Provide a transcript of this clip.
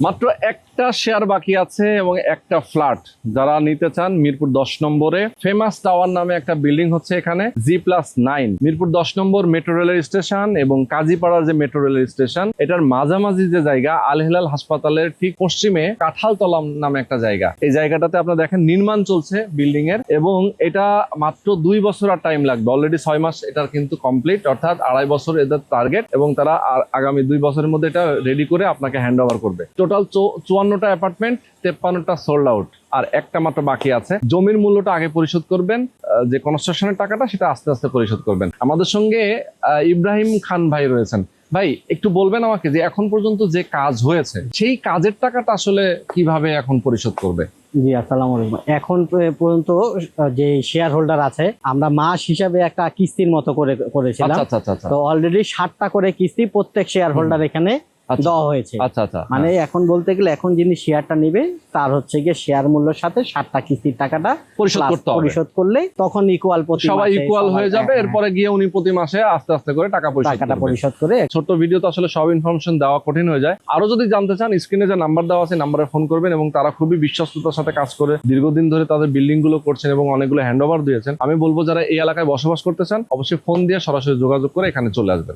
মাত্র একটা শেয়ার বাকি আছে এবং একটা ফ্ল্যাট। যারা নিতে চান মিরপুর দশ নম্বরে, ফেমাস টাওয়ার নামে একটা বিল্ডিং হচ্ছে এখানে, জি প্লাস নাইন। মিরপুর দশ নম্বর মেট্রো রেলের স্টেশন এবং কাজীপাড়ার যে মেট্রো রেলের স্টেশন, এটার মাঝামাঝি যে জায়গা, আল হিলাল হাসপাতালের ঠিক পশ্চিমে কাঁঠালতলা নামে একটা জায়গা। এই জায়গাটাতে আপনারা দেখেন নির্মাণ চলছে বিল্ডিং এর এবং এটা মাত্র দুই বছর আর টাইম লাগবে। অলরেডি ছয় মাস এটার কিন্তু কমপ্লিট অর্থাৎ আড়াই বছর এদের টার্গেট এবং তারা আগামী দুই বছরের মধ্যে এটা রেডি করে আপনাকে হ্যান্ড ওভার করবে টোটাল চুয়ান্নটা অ্যাপার্টমেন্ট তেপ্পান্নটা সোল্ড আউট আর একটা মাত্র বাকি আছে। জমির মূল্যটা আগে পরিশোধ করবেন যে কনস্ট্রাকশনের টাকাটা সেটা আস্তে আস্তে পরিশোধ করবেন। আমাদের সঙ্গে ইব্রাহিম খান ভাই রয়েছেন। ভাই একটু বলবেন আমাকে যে এখন পর্যন্ত যে কাজ হয়েছে সেই কাজের টাকাটা আসলে কীভাবে এখন পরিশোধ করবে? জি আসসালামু আলাইকুম। এখন পর্যন্ত যে শেয়ার হোল্ডার আছে আমরা মাস হিসাবে একটা কিস্তির মতো করে করেছিলাম। আচ্ছা আচ্ছা আচ্ছা তো অলরেডি ষাটটা করে কিস্তি প্রত্যেক শেয়ার হোল্ডার এখানে। দেওয়া হয়েছে। আচ্ছা আচ্ছা মানে এখন বলতে গেলে এখন যিনি শেয়ারটা নেবে তার হচ্ছে গিয়ে শেয়ার মূল্যের সাথে ষাটটা কিস্তির টাকাটা পরিশোধ করতে হবে। পরিশোধ করলে তখন ইকুয়াল প্রতি সবাই ইকুয়াল হয়ে যাবে হ্যাঁ, এরপরে গিয়ে উনি প্রতি মাসে আস্তে আস্তে করে টাকা হ্যাঁ, পরিশোধ টাকাটা পরিশোধ করে ছোট্ট ভিডিও তো আসলে সব ইনফরমেশন দেওয়া কঠিন হয়ে যায়। আরও যদি জানতে চান স্ক্রিনে যে নাম্বার দেওয়া আছে নাম্বারে ফোন করবেন এবং তারা খুবই বিশ্বস্ততার সাথে কাজ করে দীর্ঘদিন ধরে তাদের বিল্ডিংগুলো করছেন এবং অনেকগুলো হ্যান্ড ওভার দিয়েছেন। আমি বলব যারা এই এলাকায় বসবাস করতে চান অবশ্যই ফোন দিয়ে সরাসরি যোগাযোগ করে এখানে চলে আসবেন।